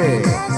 А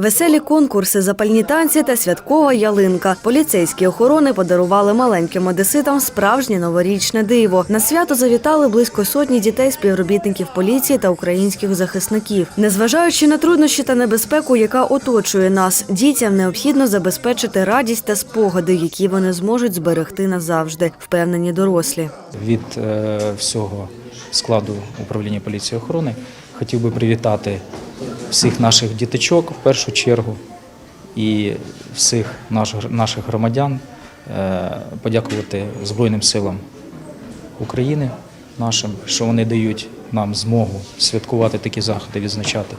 Веселі конкурси, запальні танці та святкова ялинка. Поліцейські охорони подарували маленьким одеситам справжнє новорічне диво. На свято завітали близько сотні дітей співробітників поліції та українських захисників. Незважаючи на труднощі та небезпеку, яка оточує нас, дітям необхідно забезпечити радість та спогади, які вони зможуть зберегти назавжди, впевнені дорослі. Від е, всього складу управління поліції охорони хотів би привітати всіх наших діточок в першу чергу і всіх наших, громадян, е, подякувати Збройним силам України нашим, що вони дають нам змогу святкувати такі заходи, відзначати.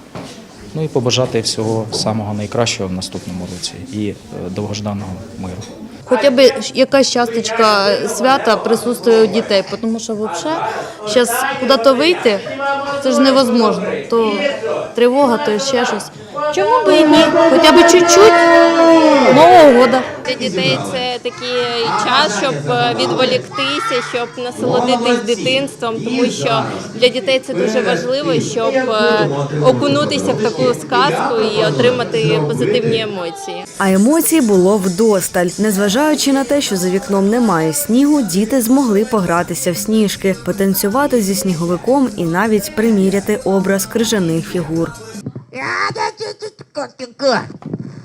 Ну і побажати всього самого найкращого в наступному році і е, довгожданого миру. Хоча б якась часточка свята присутствує у дітей, тому що взагалі зараз куди-то вийти це ж невозможно. То тривога, то ще щось. Чому би і ні? Хоча б чуть-чуть Нового года. Для дітей це такий час, щоб е, відволіктися, щоб насолодитись дитинством, тому що для дітей це дуже важливо, щоб е, окунутися в таку сказку і отримати позитивні емоції. А емоцій було вдосталь. Незважаючи на те, що за вікном немає снігу, діти змогли погратися в сніжки, потанцювати зі сніговиком і навіть приміряти образ крижаних фігур.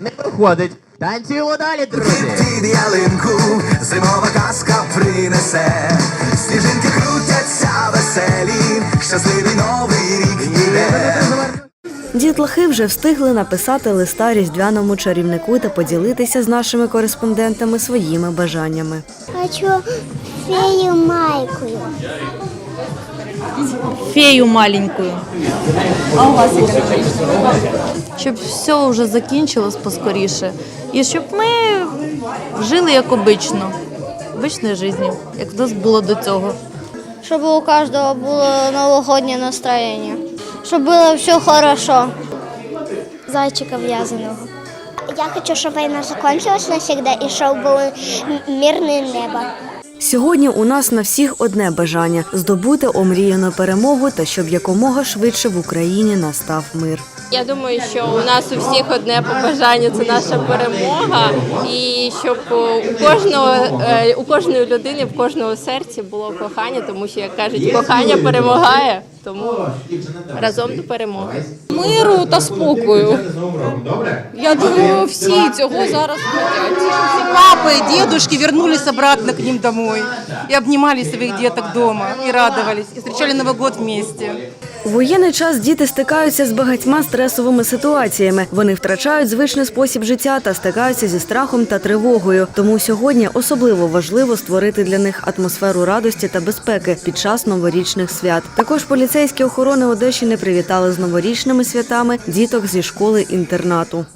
Не виходить. Танцюємо далі, друзі. Під ялинку зимова казка принесе. Сніжинки крутяться веселі, щасливий новий рік іде. Дітлахи вже встигли написати листа різдвяному чарівнику та поділитися з нашими кореспондентами своїми бажаннями. Хочу фею майкую. Фею маленькую. А у вас Щоб все вже закінчилось поскоріше. І щоб ми жили як обично. Обичною життю, як в нас було до цього. Щоб у кожного було новогоднє настроєння. Щоб було все хорошо. Зайчика в'язаного. Я хочу, щоб війна закінчилась навсегда і щоб було мирне небо. Сьогодні у нас на всіх одне бажання здобути омріяну перемогу та щоб якомога швидше в Україні настав мир. Я думаю, що у нас у всіх одне побажання це наша перемога, і щоб у кожного е, у кожної людини, в кожного серці було кохання, тому що як кажуть, кохання перемагає, тому разом до перемоги. миру та спокою. Я думаю, всі цього зараз хотять. Папы и дедушки вернулись обратно к ним домой и обнимали своих деток дома и радовались, и встречали Новый год вместе. У воєнний час діти стикаються з багатьма стресовими ситуаціями. Вони втрачають звичний спосіб життя та стикаються зі страхом та тривогою. Тому сьогодні особливо важливо створити для них атмосферу радості та безпеки під час новорічних свят. Також поліцейські охорони Одещини привітали з новорічними святами діток зі школи інтернату.